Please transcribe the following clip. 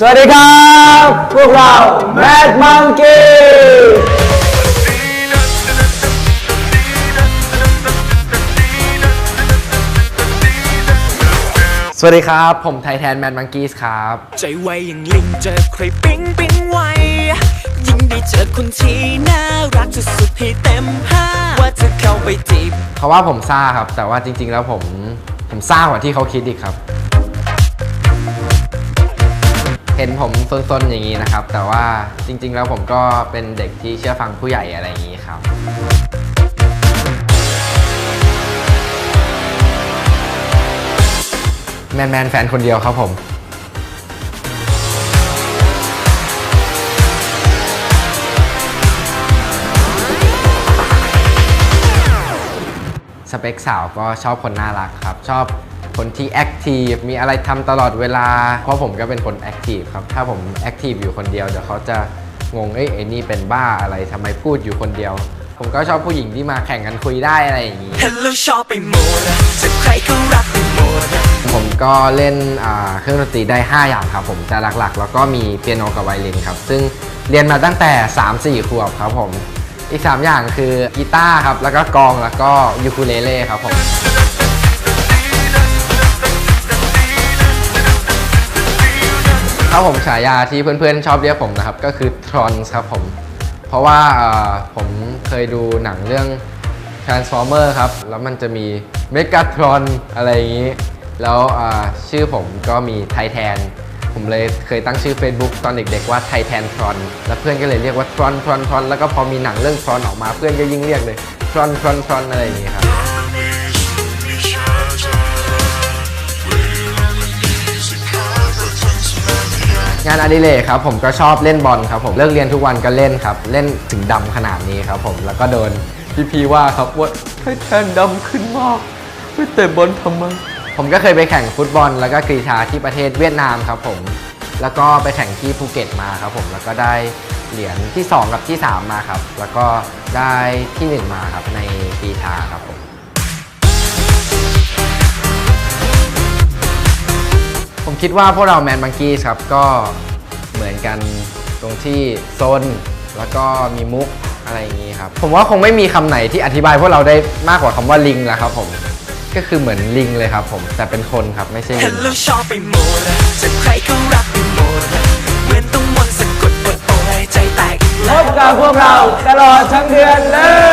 สวัสดีครับ พวกเรา Mad Monkey สวัสดีครับ ผมไทแทนแมนมังกี้ครับ ใจไวอย่างลิงเจอใครปิ๊งปิ๊งไว ยิ่งได้เจอคนที่น่ารักสุดๆให้เต็มห้าว่าจะเข้าไปจีบ เขาว่าผมซ่าครับ แต่ว่าจริง ๆ แล้วผมผมซ่ากว่าที่เขาคิดอีกครับ เห็นผมซนๆอย่างนี้นะครับ แต่ว่าจริง ๆ แล้วผมก็เป็นเด็กที่เชื่อฟังผู้ใหญ่อะไรอย่างนี้ครับแมนแมนแฟนคนเดียวครับผม สเปคสาวก็ชอบคนน่ารักครับ ชอบคนที่แอคทีฟมีอะไรทำตลอดเวลา เพราะผมก็เป็นคนแอคทีฟครับ ถ้าผมแอคทีฟอยู่คนเดียวเดี๋ยวเขาจะงงเอ้ยไอ้นี่เป็นบ้าอะไรทำไมพูดอยู่คนเดียว ผมก็ชอบผู้หญิงที่มาแข่งกันคุยได้อะไรอย่างนี้เห็นแล้วชอบไปหมดจะใครก็รักไปหมดผมก็เล่นอ่าเครื่องดนตรีได้ 5 อย่างครับผมแต่หลักๆ แล้วก็มีเปียโนกับไวโอลินครับ ซึ่งเรียนมาตั้งแต่ 3-4ขวบครับผม อีก 3 อย่างคือกีตาร์ครับ แล้วก็กลองแล้วก็ยูคูเลเล่ครับผมถ้าผมฉายาที่เพื่อนๆชอบเรียกผมนะครับ ก็คือทรอนครับผม เพราะว่าผมเคยดูหนังเรื่อง Transformer ครับ แล้วมันจะมี Megatron อะไรอย่างนี้ แล้วชื่อผมก็มีไทแทน ผมเลยเคยตั้งชื่อ Facebook ตอนเด็กๆว่าไทแทนทรอนแล้วเพื่อนก็เลยเรียกว่าทรอนทรอนทรอนแล้วก็พอมีหนังเรื่องทรอนออกมาเพื่อนก็ยิ่งเรียกเลยทรอนทรอนทรอนอะไรอย่างนี้ครับงานอดิเรกครับผมก็ชอบเล่นบอลครับผมเลิกเรียนทุกวันก็เล่นครับ เล่นถึงดำขนาดนี้ครับผมแล้วก็โดนพี่ๆว่าครับว่าให้แทนดำขึ้นมากไม่เตะบอลทำไม ผมก็เคยไปแข่งฟุตบอล แล้วก็กรีฑาที่ประเทศเวียดนามครับผม แล้วก็ไปแข่งที่ภูเก็ตมาครับผม แล้วก็ได้เหรียญที่ 2 กับที่ 3 มาครับ แล้วก็ได้ที่ 1 มาครับในกรีฑาครับผม ผมคิดว่าพวกเราแมนบังกี้ครับ ก็เหมือนกันตรงที่โซนแล้วก็มีมุกอะไรอย่างนี้ครับ ผมว่าคงไม่มีคำไหนที่อธิบายพวกเราได้มากกว่าคำว่าลิงแล้วครับผม ก็คือเหมือนลิงเลยครับผม แต่เป็นคนครับไม่ใช่เห็ลินงแล้วชอบไปหมดจะใครก็รักไปหมดเหมือนต้องมนต์สะกดปวดโอยใจแตกอีกพแล้วบกับพวกเราตลอดทั้งเดือนเลย